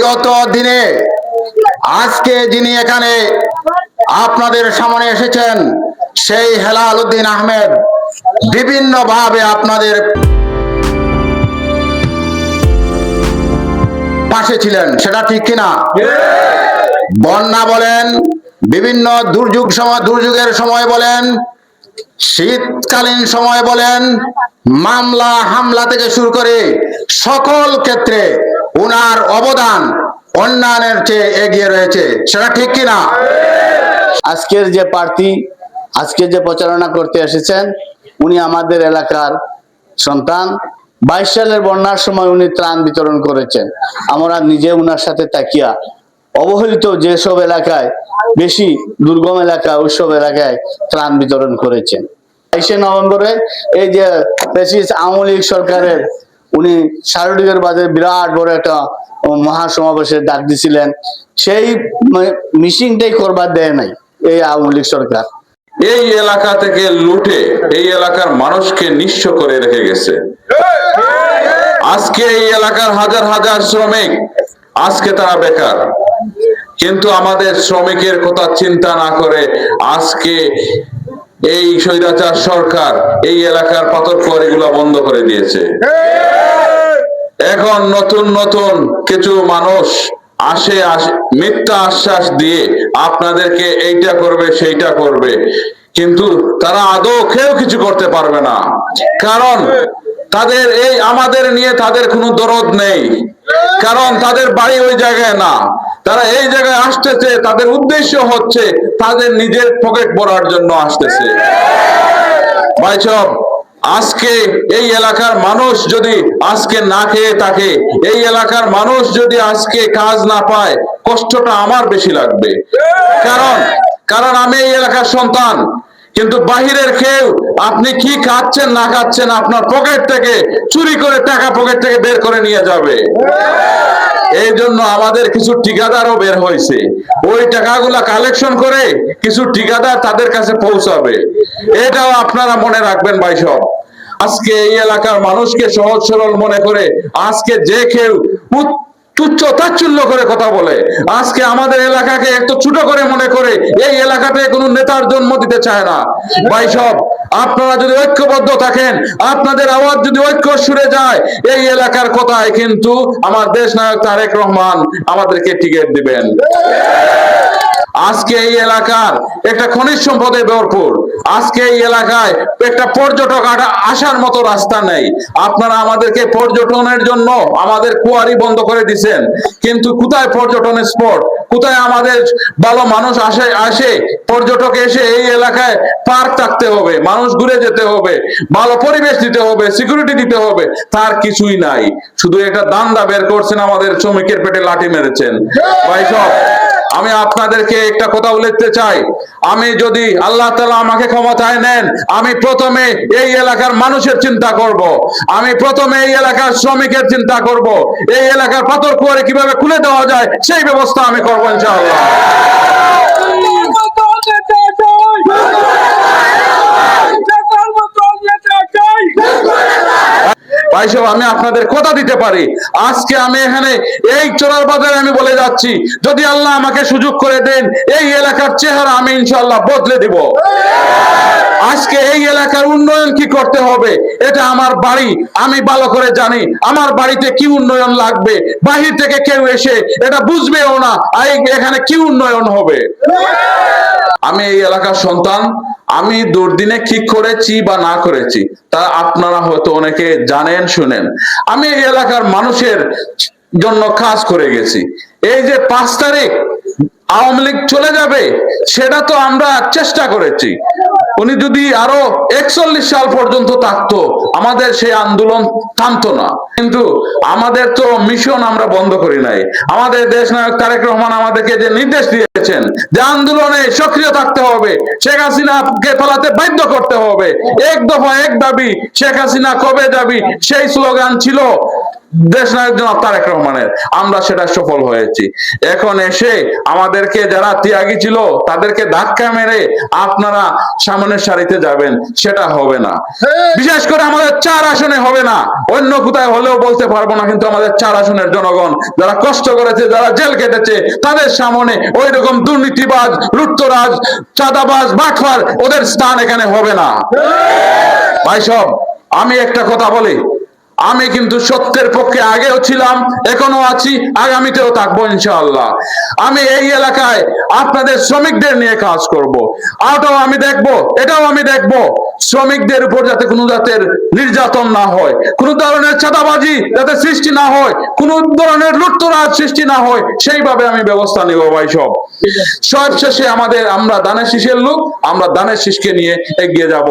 বিগত দিনে আজকে যিনি এখানে আপনাদের সামনে এসেছেন, সেই হেলাল উদ্দিন আহমেদ বিভিন্ন ভাবে আপনাদের পাশে ছিলেন, সেটা ঠিক কিনা? বন্যা বলেন, বিভিন্ন দুর্যোগ সময়, দুর্যোগের সময় বলেন, শীতকালীন সময় বলেন, মামলা, হামলা থেকে শুরু করে সকল ক্ষেত্রে উনার অবদান অন্যান্যের চেয়ে এগিয়ে রয়েছে। সেটা ঠিক কিনা? আজকের যে প্রার্থী, আজকে যে প্রচারণা করতে এসেছেন, উনি আমাদের এলাকার সন্তান। বাইশ সালের বন্যার সময় উনি ত্রাণ বিতরণ করেছেন। আমরা নিজে উনার সাথে তাকিয়া অবহেলিত যেসব এলাকায়, বেশি দুর্গম এলাকা, ওইসব এলাকায় ত্রাণ বিতরণ করেছেন। বাইশে নভেম্বরে এই যে আওয়ামী লীগ সরকারের উনি শারদীয়ের বাজারে বিরাট বড় একটা মহাসমাবেশের ডাক দিছিলেন। সেই মিটিংটাই করবার দেয় নাই এই আওয়ামী লীগ সরকার। এই এলাকা থেকে লুটে এই এলাকার মানুষকে নিঃস্ব করে রেখে গেছে। আজকে এই এলাকার হাজার হাজার শ্রমিক, আজকে তারা বেকার। কিন্তু আমাদের শ্রমিকের কথা চিন্তা না করে আজকে এই স্বৈরাচার সরকার এই এলাকার পাথর কোয়ারিগুলো বন্ধ করে দিয়েছে। এখন নতুন নতুন কিছু মানুষ আসে, মিথ্যা আশ্বাস দিয়ে আপনাদেরকে এইটা করবে, সেইটা করবে। কিন্তু তারা আদৌ কেউ কিছু করতে পারবে না। কারণ তাদের এই, আমাদের নিয়ে তাদের কোনো দরদ নেই। কারণ তাদের বাড়ি ওই জায়গায় না। তারা এই জায়গায় আসতেছে, তাদের উদ্দেশ্য হচ্ছে তাদের নিজের পকেট ভরার জন্য আসতেছে। ভাই সব আজকে এই এলাকার মানুষ যদি আজকে না খেয়ে থাকে, এই এলাকার মানুষ যদি আজকে কাজ না পায়, কষ্টটা আমার বেশি লাগবে। কারণ কারণ আমি এই এলাকার সন্তান। কিন্তু বাহিরের কেউ আপনি কি খাচ্ছেন, না খাচ্ছেন, আপনার পকেট থেকে চুরি করে টাকা পকেট থেকে বের করে নিয়ে যাবে। এই জন্য আমাদের কিছু ঠিকাদারও বের হয়েছে। ওই টাকাগুলা কালেকশন করে কিছু ঠিকাদার তাদের কাছে পৌঁছাবে। এটাও আপনারা মনে রাখবেন ভাই সব। আজকে এই এলাকার মানুষকে সহজ সরল মনে করে আজকে যে কেউ তুচ্ছ তাচ্ছিল্য করে কথা বলে। আজকে আমাদের এলাকাকে ছোট করে মনে করে এই এলাকাতে কোনো নেতার জন্ম দিতে চায় না। ভাই সব আপনারা যদি ঐক্যবদ্ধ থাকেন, আপনাদের আওয়াজ যদি ঐক্য সুরে যায়, এই এলাকার কথায় কিন্তু আমার দেশ নায়ক তারেক রহমান আমাদেরকে টিকিট দিবেন। আজকে এই এলাকার একটা খনিজ সম্পদে ভরপুর। আজকে এই এলাকায় একটা পর্যটক আসার মতো রাস্তা নেই। আপনারা আমাদেরকে পর্যটনের জন্য আমাদের কুয়ারি বন্ধ করে দিছেন কিন্তু কোথায় পর্যটনের স্পট কোথায় আমাদের ভালো মানুষ আসে আসে পর্যটক এসে এই এলাকায় পার্ক থাকতে হবে মানুষ ঘুরে যেতে হবে ভালো পরিবেশ দিতে হবে সিকিউরিটি দিতে হবে তার কিছুই নাই। শুধু একটা দান্দা বের করছেন আমাদের শ্রমিকের পেটে লাঠি মেরেছেন। ভাই সব আমি আপনাদেরকে একটা কথা বলতে চাই আমি যদি আল্লাহ তালা আমাকে ক্ষমতায় নেন, আমি প্রথমে এই এলাকার মানুষের চিন্তা করব। আমি প্রথমে এই এলাকার শ্রমিকের চিন্তা করব। এই এলাকার পাথর কুয়ারে কীভাবে খুলে দেওয়া যায়, সেই ব্যবস্থা আমি করব ইনশাআল্লাহ ভাই আমি আপনাদের কথা দিতে পারি। আজকে আমি এখানে এই চোরার বাজারে আমি বলে যাচ্ছি, যদি আল্লাহ আমাকে সুযোগ করে দেন, এই এলাকার চেহারা আমি ইনশাআল্লাহ বদলে দিব। আজকে এই এলাকার উন্নয়ন কি করতে হবে, এটা আমার বাড়ি, আমি ভালো করে জানি, আমার বাড়িতে কি উন্নয়ন লাগবে, বাহির থেকে কেউ এসে এটা বুঝবেও না এখানে কি উন্নয়ন হবে। আমি এই এলাকার সন্তান আমি দুর্দিনে কি করেছি বা না করেছি, তা আপনারা হয়তো অনেকে জানেন, শুনেন। আমি এই এলাকার মানুষের জন্য কাজ করে গেছি। এই যে পাঁচ তারিখ আওয়ামী লীগ চলে যাবে, সেটা তো আমরা চেষ্টা করেছি। উনি যদি আরও একচল্লিশ সাল পর্যন্ত থাকতো, আমাদের সেই আন্দোলন থামতো না। কিন্তু আমাদের তো মিশন আমরা বন্ধ করি নাই। আমাদের দেশ নায়ক তারেক রহমান আমাদেরকে যে নির্দেশ দিয়েছেন যে আন্দোলনে সক্রিয় থাকতে হবে, শেখ হাসিনাকে পালাতে বাধ্য করতে হবে। এক দফা এক দাবি, শেখ হাসিনা কবে যাবি সেই স্লোগান ছিল দেশ নায়ক জনাব তারেক রহমানের। আমরা সেটা সফল হয়েছি। এখন এসে আমাদেরকে যারা ত্যাগী ছিল তাদেরকে ধাক্কা মেরে আপনারা সামনের সারিতে যাবেন সেটা হবে না। বিশেষ করে আমাদের চার আসনে হবে না। অন্য কোথায় হলেও বলতে পারব না কিন্তু আমাদের চার আসনের জনগণ যারা কষ্ট করেছে যারা জেল কেটেছে তাদের সামনে ওই রকম দুর্নীতিবাজ লুট্তরাজ চাঁদাবাজ বাটফার ওদের স্থান এখানে হবে না। ভাই সব আমি একটা কথা বলি। আমি কিন্তু সত্যের পক্ষে আগেও ছিলাম, এখনও আছি, আগামীতেও থাকব ইনশাআল্লাহ আমি এই এলাকায় আপনাদের শ্রমিকদের নিয়ে কাজ করব। আটাও আমি দেখব, এটাও আমি দেখব শ্রমিকদের উপর যাতে কোনো জাতের নির্যাতন না হয়, কোনো ধরনের চাঁদাবাজি যাতে সৃষ্টি না হয়, কোনো ধরনের লুটতরাজ সৃষ্টি না হয়, সেইভাবে আমি ব্যবস্থা নেব ভাই সব সব শেষে আমাদের, আমরা দানের শীষের লোক, আমরা দানের শীষকে নিয়ে এগিয়ে যাব!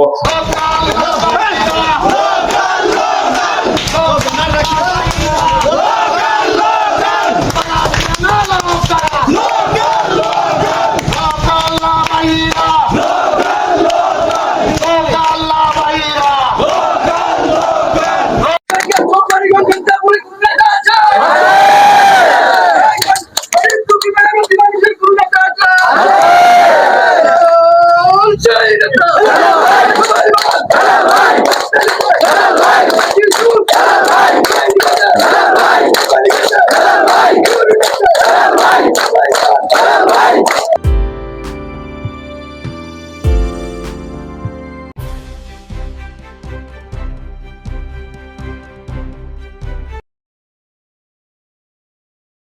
ভাই